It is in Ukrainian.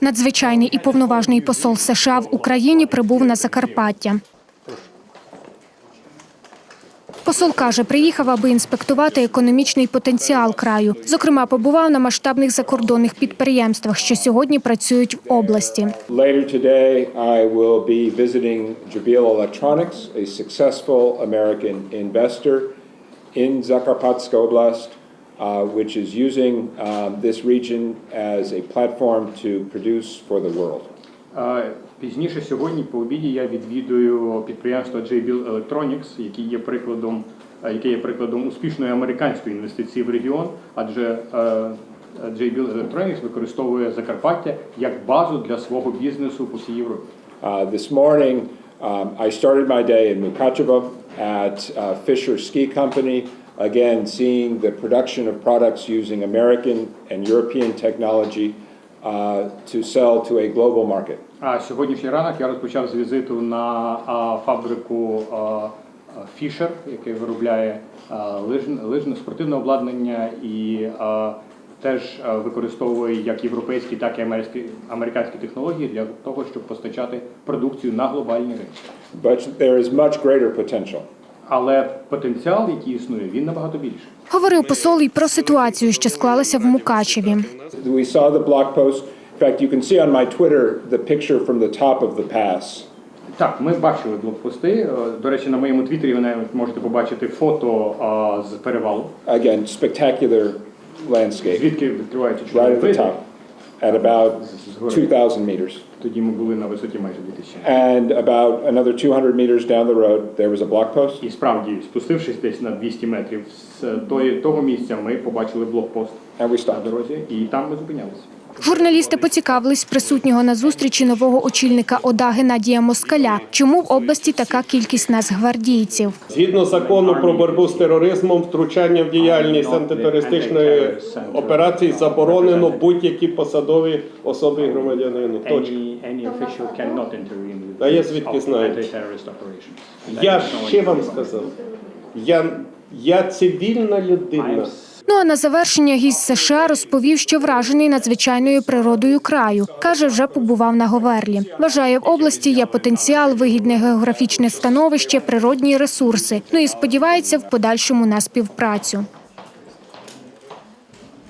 Надзвичайний і повноважний посол США в Україні прибув на Закарпаття. Посол каже, приїхав, аби інспектувати економічний потенціал краю. Зокрема, побував на масштабних закордонних підприємствах, що сьогодні працюють в області. Electronics, a successful American investor in Zakarpatska Oblast, uh, which is using um, this region as a platform to produce for the world. Е, Пізніше сьогодні по обіді я відвідую підприємство JBL Electronics, яке є прикладом, е, яке є прикладом успішної американської інвестиції в регіон, адже е, JBL Electronics використовує Закарпаття як базу для свого бізнесу по всій Європі. Uh, this morning, um, I started my day in Mukachevo at uh, Fisher Ski Company, Again, seeing the production of products using American and European technology uh, to sell to a global market. А сьогоднішній ранок я розпочав з візиту на а, фабрику а, а, Fisher, який виробляє а, лижне, лижне спортивне обладнання і а, теж використовує як європейські, так і американські, американські технології для того, щоб постачати продукцію на глобальні ринки. But there is much greater potential. Але потенціал, який існує, він набагато більший. Говорив посол і про ситуацію, що склалася в Мукачеві. Так, ми бачили блокпости. Е, До речі, на моєму твіттері ви навіть можете побачити фото а, з перевалу, Again, spectacular landscape звідки відкриваються right at the top at about 2,000 meters. Тоді ми були на висоті майже 2000. And about another 200 meters down the road, there was a block post. І справді, спустившись десь на 200 метрів з тої, того місця, ми побачили блокпост And we на stopped. дорозі, і там ми зупинялися. Журналісти поцікавились присутнього на зустрічі нового очільника ОДА Геннадія Москаля. Чому в області така кількість нацгвардійців? Згідно закону про боротьбу з тероризмом, втручання в діяльність антитерористичної операції заборонено будь-які посадові особи і громадянину. Точка. А я звідки знаю? Я ще вам сказав. Я, я цивільна людина. Ну а на завершення гість США розповів, що вражений надзвичайною природою краю. каже, вже побував на Говерлі. Вважає, в області є потенціал, вигідне географічне становище, природні ресурси. Ну і сподівається в подальшому на співпрацю.